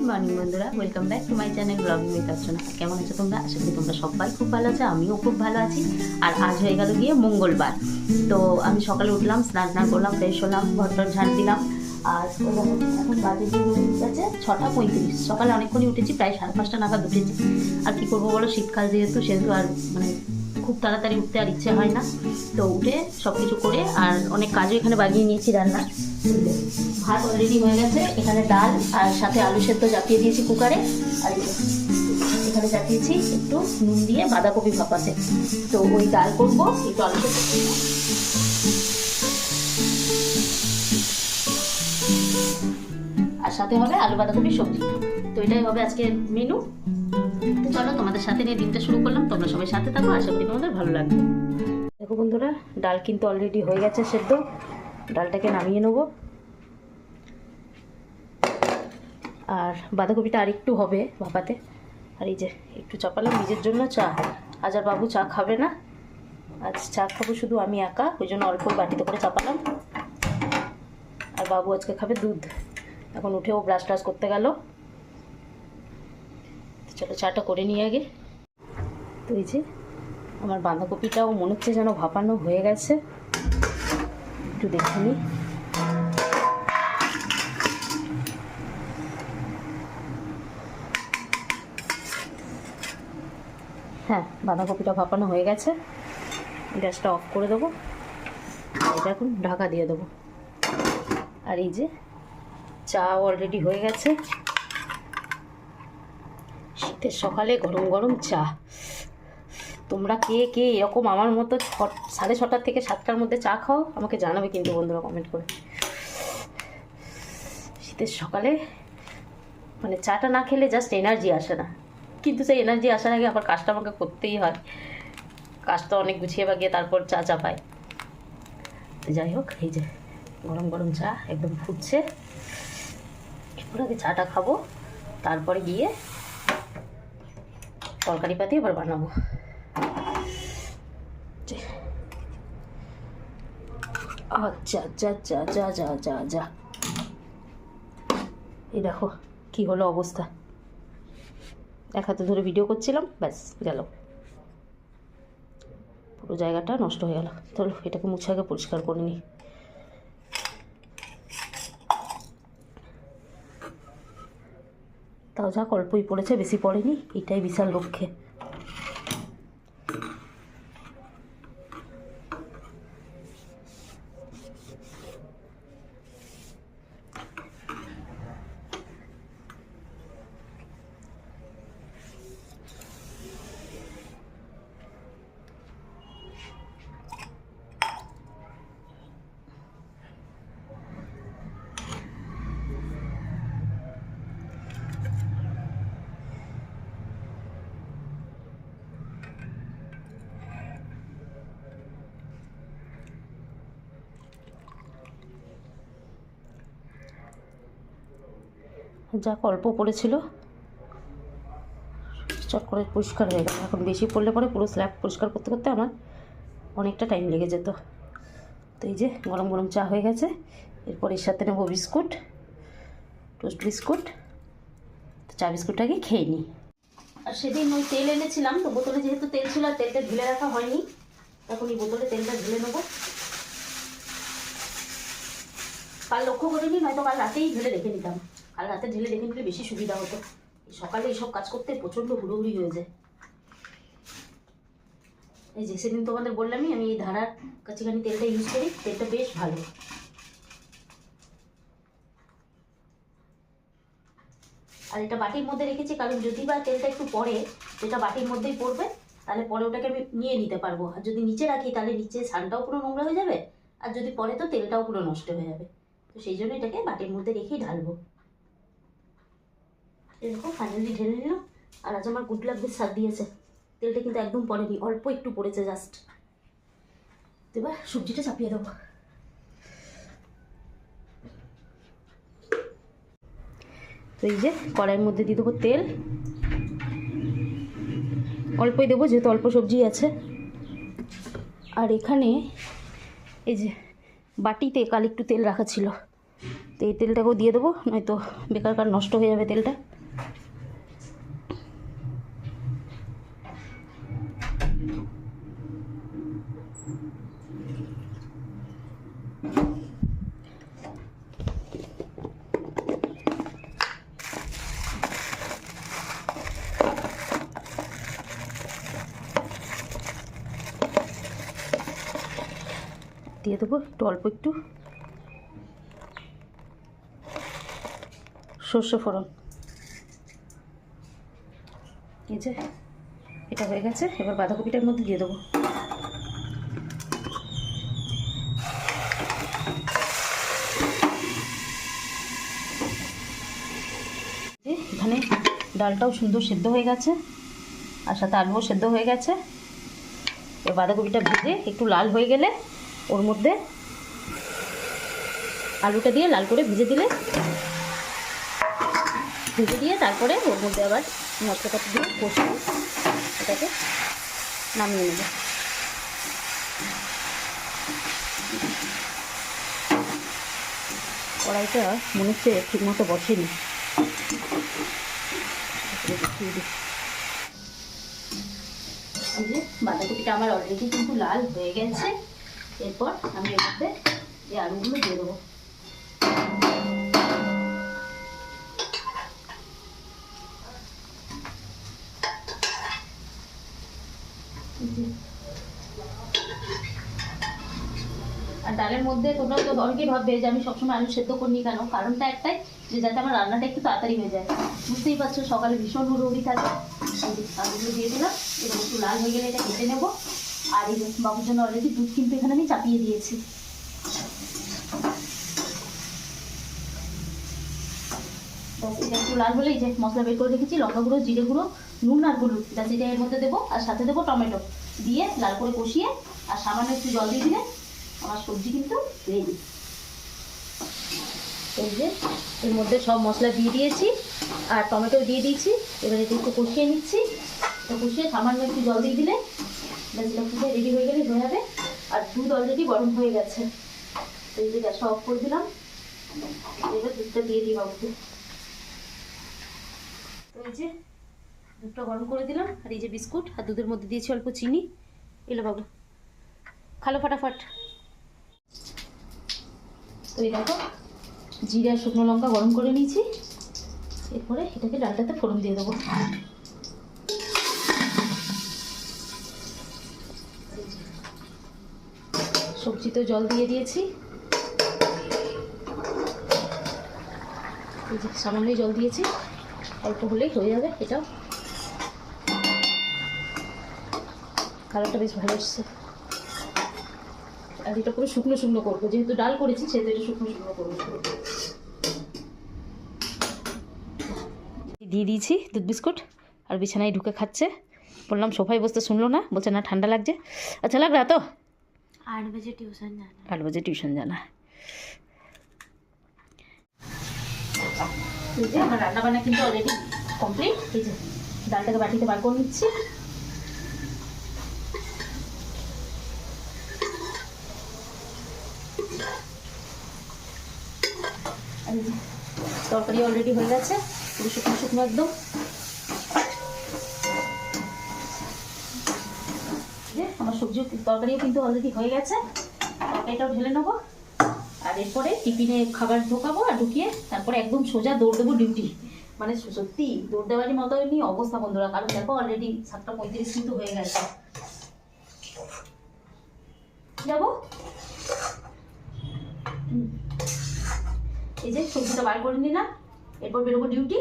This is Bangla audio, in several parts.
গুড মর্নিং বন্ধুরা। Welcome back to my channel blogging with Archana কেমন আছো তোমরা? আশা করি তোমরা সবাই খুব ভালো আছো, আমিও খুব ভালো আছি। আর আজ হয়ে গেল গিয়ে মঙ্গলবার। তো আমি সকালে উঠলাম, স্নান টান করলাম ফ্রেশ হলাম ঘরটার ঝাড় দিলাম। আর এখন বাজে গেছে? ছটা পঁয়ত্রিশ। সকালে অনেকক্ষণই উঠেছি, প্রায় সাড়ে পাঁচটা নাগাদ উঠেছি। আর কী করব বলো, শীতকাল যেহেতু, সেহেতু আর মানে খুব তাড়াতাড়ি উঠতে আর ইচ্ছে হয় না। তো উঠে সব কিছু করে আর অনেক কাজও এখানে বাগিয়ে নিয়েছি রান্না ভাত অলরেডি হয়ে গেছে। এখানে ডাল আর সাথে আলু সেদ্ধ চাপিয়ে দিয়েছি কুকারে। আর এখানে চাপিয়েছি একটু নুন দিয়ে বাঁধাকপি ভাপাতে। তো ওই ডাল করব, একটু আলু সেদ্ধ আর সাথে হবে আলু বাঁধাকপির সবজি। তো এটাই হবে আজকে মেনু তো চলো তোমাদের সাথে নিয়ে দিনটা শুরু করলাম। তোমরা সবাই সাথে থাকো। আশা করি তোমাদের ভালো লাগবে। দেখো বন্ধুরা, ডাল কিন্তু অলরেডি হয়ে গেছে সেদ্ধ। ডালটাকে নামিয়ে নেব। আর বাঁধাকপিটা আর একটু হবে ভাপাতে। আর এই যে, একটু চাপালাম নিজের জন্য চা। আজ আর বাবু চা খাবে না। আজ চা খাব শুধু আমি একা, ওই জন্য অল্প বাটিতে করে চাপালাম আর বাবু আজকে খাবে দুধ। এখন উঠেও ব্রাশ ট্রাশ করতে গেল। চলো চাটা করে নিয়ে আগে। তো এই যে, আমার বাঁধাকপিটাও মনে হচ্ছে যেন ভাপানো হয়ে গেছে। একটু দেখে নিই। হ্যাঁ বাঁধাকপিটা ভাপানো হয়ে গেছে। গ্যাসটা অফ করে দেবো। এটা এখন ঢাকা দিয়ে দেবো। আর এই যে চা অলরেডি হয়ে গেছে। শীতের সকালে গরম গরম চা। তোমরা কে কে এরকম আমার মতো সাড়ে ছটার থেকে সাতটার মধ্যে চা খাও, আমাকে জানাবে কিন্তু বন্ধুরা কমেন্ট করে। শীতের সকালে মানে চাটা না খেলে জাস্ট এনার্জি আসে না। কিন্তু সেই এনার্জি আসার আগে আবার কাজটা আমাকে করতেই হয়। কাজটা অনেক গুছিয়ে বাগিয়ে তারপর চা চাপাই তো যাই হোক, এই যে গরম গরম চা একদম ফুটছে। এরপর আগে চাটা খাব, তারপরে গিয়ে তরকারি পাতি এবার বানাবো। আচ্ছা আচ্ছা আচ্ছা যা যা যা যা এই দেখো, কি হলো অবস্থা। এক হাতে ধরে ভিডিও করছিলাম, ব্যাস, গেল। পুরো জায়গাটা নষ্ট হয়ে গেল। চলো এটাকে মুছে আগে পরিষ্কার করে নিই। তাও যা অল্পই পড়েছে, বেশি পড়েনি, এটাই বিশাল লক্ষ্যে। যাক অল্প পড়েছিল। চট করে পরিষ্কার হয়ে গেল। এখন বেশি পড়লে পরে পুরো স্ল্যাব পরিষ্কার করতে করতে আমার অনেকটা টাইম লেগে যেত। তো এই যে গরম গরম চা হয়ে গেছে। এরপর এর সাথে নেব বিস্কুট টোস্ট বিস্কুট। তো চা বিস্কুটটাকে খেয়ে নিই আর সেদিন ওই তেল এনেছিলাম, তো বোতলে যেহেতু তেল ছিল আর তেলটা ঢেলে রাখা হয়নি, তখন এই বোতলে তেলটা ঢেলে নেব। কাল লক্ষ্য করিনি, নয়তো কাল রাতেই ঢেলে রেখে নিতাম কাল রাতে ঢেলে রেখে নিলে বেশি সুবিধা হতো। সকালে এইসব কাজ করতে প্রচণ্ড হুড়োহুড়ি হয়ে যায়। এই যে সেদিন তোমাদের বললামই, আমি এই ধারার কাছিখানি তেলটা ইউজ করি, তেলটা বেশ ভালো। আর এটা বাটির মধ্যে রেখেছি, কারণ যদি বা তেলটা একটু পড়ে, যেটা বাটির মধ্যেই পড়বে, তাহলে পরে ওটাকে আমি নিয়ে নিতে পারব। আর যদি নিচে রাখি, তাহলে নিচে সানটাও পুরো নোংরা হয়ে যাবে, আর যদি পরে তো তেলটাও পুরো নষ্ট হয়ে যাবে। তো সেই জন্য এটাকে বাটির মধ্যে রেখেই ঢালবো। এরকম ফাইনালি ঢেলে নিলাম। আর আজ আমার গুড লাক বেশ সাথ দিয়েছে। তেলটা কিন্তু একদম পড়েনি, অল্প একটু পড়েছে জাস্ট এবার সবজিটা চাপিয়ে দেবো। তো এই যে কড়াইয়ের মধ্যে দিয়ে দেবো তেল। অল্পই দেবো, যেহেতু অল্প সবজি আছে। আর এখানে এই যে বাটিতে কাল একটু তেল রাখা ছিল। তো এই তেলটাকেও দিয়ে দেবো, নয়তো বেকারকার নষ্ট হয়ে যাবে তেলটা। দিয়ে দেবো, একটু অল্প একটু। সর্ষে ফোড়ন। এই যে, এটা হয়ে গেছে, এবার বাঁধাকপিটার মধ্যে দিয়ে দেবো। এখানে ডালটাও সুন্দর সেদ্ধ হয়ে গেছে, আর সাথে আলুও সেদ্ধ হয়ে গেছে। এবার বাঁধাকপিটা ভেজে একটু লাল হয়ে গেলে ওর মধ্যে আলুটা দিয়ে লাল করে ভেজে দিলে ভেজে দিয়ে তারপরে ওর মধ্যে আবার মশলাপাতি দিয়ে কষিয়ে এটাকে নামিয়ে নেব। কড়াইটা মনে হচ্ছে ঠিকমতো বসেনি। বাঁধাকপিটা আমার অলরেডি কিন্তু লাল হয়ে গেছে। এরপর আমি এর মধ্যে এই আলুগুলো দিয়ে দেবো। আর ডালের মধ্যে তোমরা তো অনেকেই ভাববে যে আমি সবসময় আলু সেদ্ধ করিনি কেন? কারণটা একটাই যে যাতে আমার রান্নাটা একটু তাড়াতাড়ি হয়ে যায়। বুঝতেই পারছ, সকালে ভীষণ হুড়োহুড়ি থাকে। আলুগুলো দিয়ে দিলাম, এবার একটু লাল হয়ে গেলে এটা কেটে নেব। আর এই যে বাবুর জন্য অলরেডি দুধ কিন্তু এখানে আমি চাপিয়ে দিয়েছি। একটু লাল হলেই যে মশলা বের করে রেখেছি, লঙ্কা গুঁড়ো, জিরে গুঁড়ো, নুন আর হলুদ। ব্যাস এটা এর মধ্যে দেবো, আর সাথে দেবো টমেটো। দিয়ে লাল করে কষিয়ে, আর সামান্য একটু জল দিয়ে দিলে আমার সবজি কিন্তু রেডি এই যে, এর মধ্যে সব মশলা দিয়ে দিয়েছি, আর টমেটো দিয়ে দিয়েছি। এবার এটা একটু কষিয়ে নিচ্ছি। কষিয়ে সামান্য একটু জল দিয়ে দিলে ব্যাস ফুটে রেডি হয়ে গেলে হয়ে যাবে আর দুধ অলরেডি গরম হয়ে গেছে। তো এই যে গ্যাসটা অফ করে দিলাম। এবার দুধটা দিয়ে দিই বাবুকে। তো এই যে দুধটা গরম করে দিলাম, আর এই যে বিস্কুট, আর দুধের মধ্যে দিয়েছি অল্প চিনি। এলো বাবু। খালো ফাটাফাট। তো এই দেখো, জিরা, শুকনো লঙ্কা গরম করে নিয়েছি। এরপরে এটাকে ডালটাতে ফোড়ন দিয়ে দেবো। সবজিতেও জল দিয়ে দিয়েছি। এই সামান্যই জল দিয়েছি। অল্প হলেই হয়ে যাবে এটাও। কালারটা বেশ ভালো এসছে। আর এটা পুরো শুকনো শুকনো করব। যেহেতু ডাল করেছি, সেহেতু এটা শুকনো শুকনো করব। দিয়ে দিয়েছি দুধ বিস্কুট, আর বিছানায় ঢুকে খাচ্ছে। বললাম সোফায় বসতে শুনলো না। বলছে, না, ঠান্ডা লাগছে। আচ্ছা লাগ রা তো? आठ बजे ट्यूशन जाना আট বাজে টিউশন জানা এই যে আমার রান্না বান্না কিন্তু অলরেডি কমপ্লিট এই যে ডালটাকে বাটিতে বার করে নিচ্ছি আর এই যে তরকারি অলরেডি হয়ে গেছে পুরো শুকনো শুকনো একদম সবজি তরকারিও কিন্তু অলরেডি হয়ে গেছে। তরকারিটাও ঢেলে নেব। আর এরপরে টিফিনে খাবার ঢোকাবো আর ঢুকিয়ে তারপরে একদম সোজা দৌড় দেবো ডিউটি মানে সত্যি দৌড় দেওয়ারই মতো এমনি অবস্থা বন্ধুরা, কারণ দেখো অলরেডি সাতটা পঁয়ত্রিশ কিন্তু হয়ে গেছে। যাব? এই যে সবজিটা বার করে নিলাম। এরপর বেরোবো ডিউটি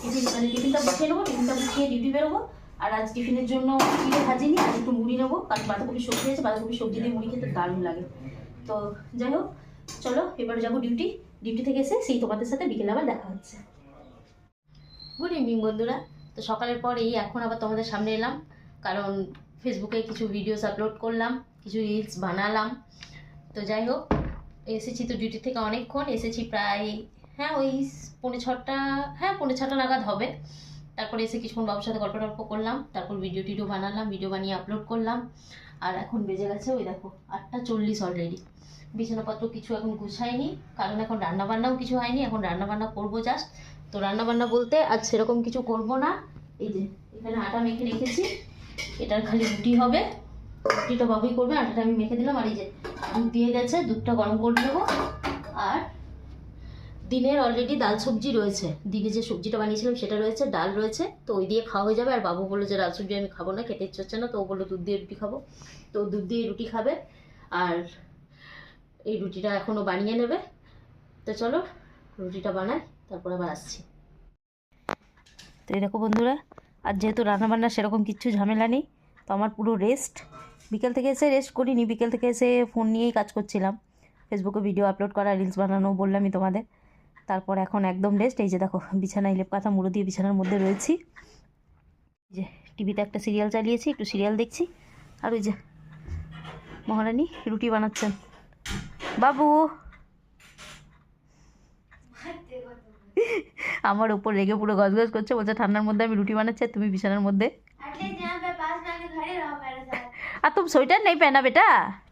টিফিন মানে টিফিনটা গুছিয়ে নেব, টিফিনটা গুছিয়ে ডিউটি বেরোবো। আর আজ টিফিনের জন্য কিনে ভাজিনি আর একটু মুড়ি নেব। কারণ বাঁধাকপি সবজি আছে, বাঁধাকপি সবজি দিয়ে মুড়ি খেতে দারুণ লাগে। তো যাই হোক, চলো, এবার যাব ডিউটি। ডিউটি থেকে এসে সেই তোমাদের সাথে বিকেলে আবার দেখা হচ্ছে। গুড ইভিনিং বন্ধুরা। তো সকালের পর এই এখন আবার তোমাদের সামনে এলাম, কারণ ফেসবুকে কিছু ভিডিওস আপলোড করলাম, কিছু রিলস বানালাম। তো যাই হোক, এসেছি তো ডিউটি থেকে অনেকক্ষণ, এসেছি প্রায় হ্যাঁ ওই পৌনে ছটা হ্যাঁ পৌনে ছটা নাগাদ হবে। তারপরে এসে কিছুক্ষণ বাবুর সাথে গল্প টল্প করলাম, তারপর ভিডিও টিডিও বানালাম ভিডিও বানিয়ে আপলোড করলাম। আর এখন বেজে গেছে ওই দেখো আটটা চল্লিশ অলরেডি বিছানাপত্র কিছু এখন গুছায়নি কারণ এখন রান্নাবান্নাও কিছু হয়নি, এখন রান্নাবান্না করব জাস্ট তো রান্নাবান্না বলতে আজ সেরকম কিছু করব না। এই যে, এখানে আটা মেখে রেখেছি, এটার খালি রুটি হবে। রুটিটা বাবুই করবে, আটাটা আমি মেখে দিলাম। আর এই যে দুধ দিয়ে গেছে, দুধটা গরম করে নেব। আর দিনের অলরেডি ডাল সবজি রয়েছে। দিনে যে সবজিটা বানিয়েছিলাম সেটা রয়েছে, ডাল রয়েছে। তো ওই দিয়ে খাওয়া হয়ে যাবে। আর বাবু বলল যে, ডাল সবজি আমি খাব না, খেতে ইচ্ছে হচ্ছে না। তো ও বলল, দুধ দিয়ে রুটি খাব। তো দুধ দিয়ে রুটি খাবে। আর এই রুটিটা এখনও বানিয়ে নেবে। তো চলো, রুটিটা বানাই, তারপরে আবার আসছি। তো এই দেখো বন্ধুরা, আর যেহেতু রান্নাবান্না সেরকম কিচ্ছু ঝামেলা নেই, তো আমার পুরো রেস্ট বিকেল থেকে এসে রেস্ট করিনি, বিকেল থেকে এসে ফোন নিয়েই কাজ করছিলাম। ফেসবুকে ভিডিও আপলোড করা রিলস বানানো বললামই তোমাদের। তারপর এখন একদম রেস্ট এই যে দেখো, বিছানা লেপ কাঁথা মুড়ো দিয়ে বিছানার মধ্যে রয়েছি। যে টিভিতে একটা সিরিয়াল চালিয়েছি, একটু সিরিয়াল দেখছি। আর ওই যে মহারানী রুটি বানাচ্ছেন। বাবু! আমার ওপর রেগে পুরো গজগজ করছে, বলছে, ঠান্ডার মধ্যে আমি রুটি বানাচ্ছি তুমি বিছানার মধ্যে? আর তুমি সোয়েটার নেই পেনা বেটা?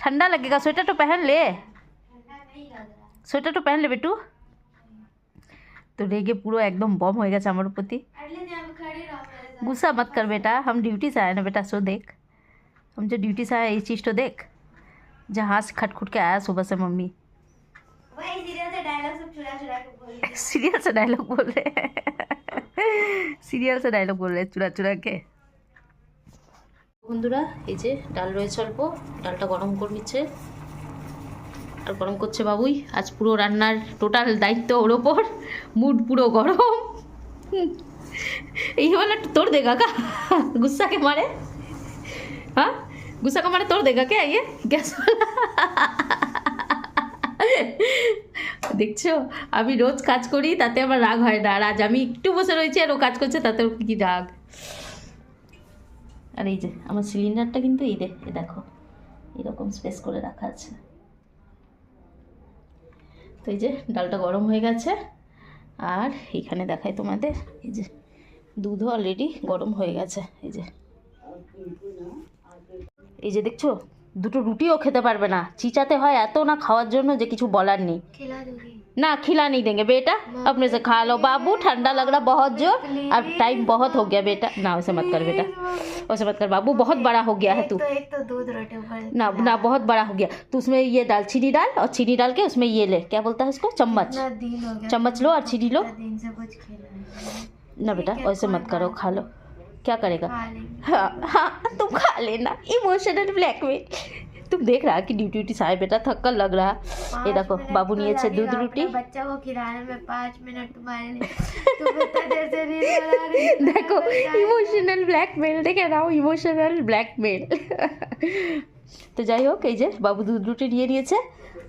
ঠান্ডা লাগে গা, সোয়েটার তো পেহেন লে। সোয়েটার তো পেহেন লে বেটু। তো রেগে পুরো একদম বম হয়ে গেছে আমার প্রতি एटलीस्ट यहाँ पे खड़े रहो मेरे साथ गुस्सा मत कर बेटा हम ड्यूटी से आए ना बेटा सो देख हम जो ड्यूटी से आए ये चीज़ तो देख जहाँ से खट खुट के आया सुबह से मम्मी वही सीरियल से डायलॉग सब चुरा चुरा के बोल रही सीरियल से डायलॉग बोल रहे हैं সিরিয়াল সে ডায়লগ বললে চূড়া চূড়াকে বন্ধুরা এই যে ডাল রয়েছে অল্প ডালটা গরম করে নিচ্ছে আর গরম করছে বাবুই। আজ পুরো রান্নার টোটাল দায়িত্ব ওর ওপর। মুড পুরো গরম। এই হলো তোর দে কাকা। গুসাকে মারে। হ্যাঁ? গুসাকে মারে তোর দে কাকে, আইয়ে। গ্যাস দেখছ? আমি রোজ কাজ করি, তাতে আমার রাগ হয় না। আর আজ আমি একটু বসে রয়েছি আর ও কাজ করছে, তাতে ওর কি রাগ? আর এই যে, আমার সিলিন্ডারটা কিন্তু এই দেখো। এরকম স্পেস করে রাখা আছে। তো এই যে ডালটা গরম হয়ে গেছে। আর এখানে দেখাই তোমাদের, এই যে দুধও অলরেডি গরম হয়ে গেছে, এই যে। এই যে দেখছ, দুটো রুটিও খেতে পারবে না। চিচাতে হয় এত না খাওয়ার জন্য যে কিছু বলার নেই। ना खिला नहीं देंगे बेटा। अपने से खा लो। बाबू ठंडा लग रहा बहुत ज़ोर अब टाइम बहुत हो गया बेटा। ना वैसे मत कर बेटा। वैसे मत कर बाबू बहुत बड़ा हो गया है तू। तो तो दूध रोटे ना ना बहुत बड़ा हो गया। तू उसमें ये डाल चीनी डाल और चीनी डाल के उसमें ये ले। क्या बोलता है उसको? चम्मच। चम्मच लो और चीनी लो। ना बेटा वैसे मत करो खा लो। क्या करेगा? हाँ हाँ तुम खा लेना। इमोशनल ब्लैकमेल तुम देख रहा कि ड्यूटी ड्यूटी से आए बेटा थक्कर लग रहा ये पाँच देखो मिनट बाबू तो निये से दूध लगेगा रोटी अपने बच्चा को खिलाने में पाँच मिनट तुम्हारे लिए तुम इतना देर से रील बना रही हो, দেখো ইমোশনাল ব্ল্যাকমেল দেখে নাও ইমোশনাল ব্ল্যাকমেল তো যাই হোক এই যে বাবু দুধ রুটি নিয়ে নিয়েছে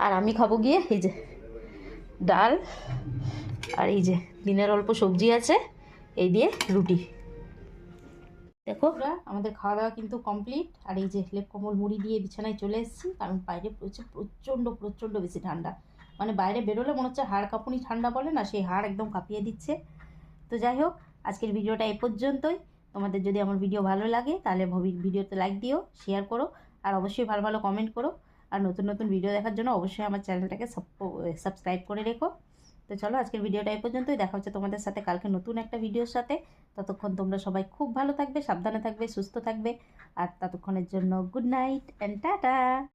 আর আমি খাবো গিয়ে এই যে ডাল আর এই যে দিনের অল্প সবজি আছে এই দিয়ে রুটি দেখো, আমাদের খাওয়া দাওয়া কিন্তু কমপ্লিট আর এই যে লেপ কম্বল, মুড়ি দিয়ে বিছানায় চলে এসেছি, কারণ বাইরে প্রচুর প্রচণ্ড প্রচণ্ড বেশি ঠান্ডা। মানে বাইরে বেরোলে মনে হচ্ছে হাড় কাঁপুনি ঠান্ডা বলে না, সেই হাড় একদম কাঁপিয়ে দিচ্ছে। তো যাই হোক, আজকের ভিডিওটা এ পর্যন্তই। তোমাদের যদি আমার ভিডিও ভালো লাগে, তাহলে ভিডিওতে লাইক দিও শেয়ার করো, আর অবশ্যই ভালো ভালো কমেন্ট করো। আর নতুন নতুন ভিডিও দেখার জন্য অবশ্যই আমার চ্যানেলটাকে সাবস্ক্রাইব করে রেখো। তো চলো আজকের ভিডিওটা এই পর্যন্তই। দেখা হচ্ছে তোমাদের সাথে কালকে নতুন একটা ভিডিওর সাথে। ততক্ষণ তোমরা সবাই খুব ভালো থাকবে, সাবধানে থাকবে, সুস্থ থাকবে। আর ততক্ষণের জন্য গুড নাইট অ্যান্ড টাটা